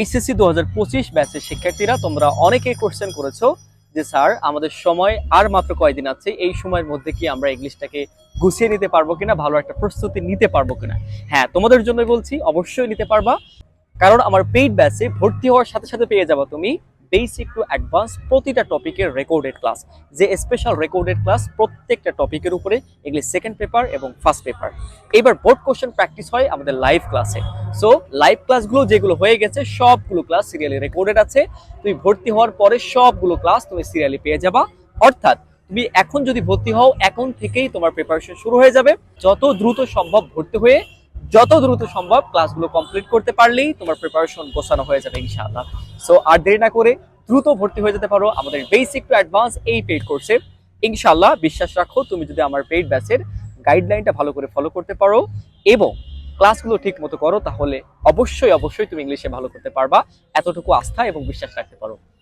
HSC দু হাজার পঁচিশ ব্যাচের শিক্ষার্থীরা, তোমরা অনেকেই কোশ্চেন করেছ যে, স্যার, আমাদের সময় আর মাত্র কয়দিন আছে? এই সময়ের মধ্যে কি আমরা ইংলিশটাকে গুছিয়ে নিতে পারব কিনা? ভালো একটা প্রস্তুতি নিতে পারব কিনা? হ্যাঁ তোমাদের জন্য বলছি, অবশ্যই নিতে পারবা। কারণ আমার পেইড ব্যাচে ভর্তি হওয়ার সাথে সাথে পেয়ে যাবা তুমি বেসিক টু অ্যাডভান্স প্রতিটা টপিকের রেকর্ডেড ক্লাস যে স্পেশাল রেকর্ডেড ক্লাস প্রত্যেকটা টপিকের উপরে এগুলি সেকেন্ড পেপার এবং ফার্স্ট পেপার এবার বোর্ড কোশ্চেন প্র্যাকটিস হয় আমাদের লাইভ ক্লাসে সো লাইভ ক্লাসগুলো যেগুলো হয়ে গেছে, সবগুলো ক্লাস সিরিয়ালি রেকর্ডেড আছে। তুমি ভর্তি হওয়ার পরে সবগুলো ক্লাস তুমি সিরিয়ালি পেয়ে যাবা। অর্থাৎ, তুমি এখন যদি ভর্তি হও, এখন থেকেই তোমার প্রিপারেশন শুরু হয়ে যাবে। যত দ্রুত সম্ভব ভর্তি হয়ে, যত দ্রুত সম্ভব ক্লাসগুলো কমপ্লিট করতে পারলেই তোমার প্রিপারেশন গোছানো হয়ে যাবে ইনশাআল্লাহ। সো আর দেরি না করে দ্রুত ভর্তি হয়ে যেতে পারো আমাদের বেসিক টু অ্যাডভান্স এই পেইড কোর্সে ইনশাআল্লাহ, বিশ্বাস রাখো, তুমি যদি আমার পেইড ব্যাচের গাইডলাইনটা ভালো করে ফলো করতে পারো এবং ক্লাসগুলো ঠিক মতো করো, তাহলে অবশ্যই অবশ্যই তুমি ইংলিশে ভালো করতে পারবা। এতটুকু আস্থা এবং বিশ্বাস রাখতে পারো।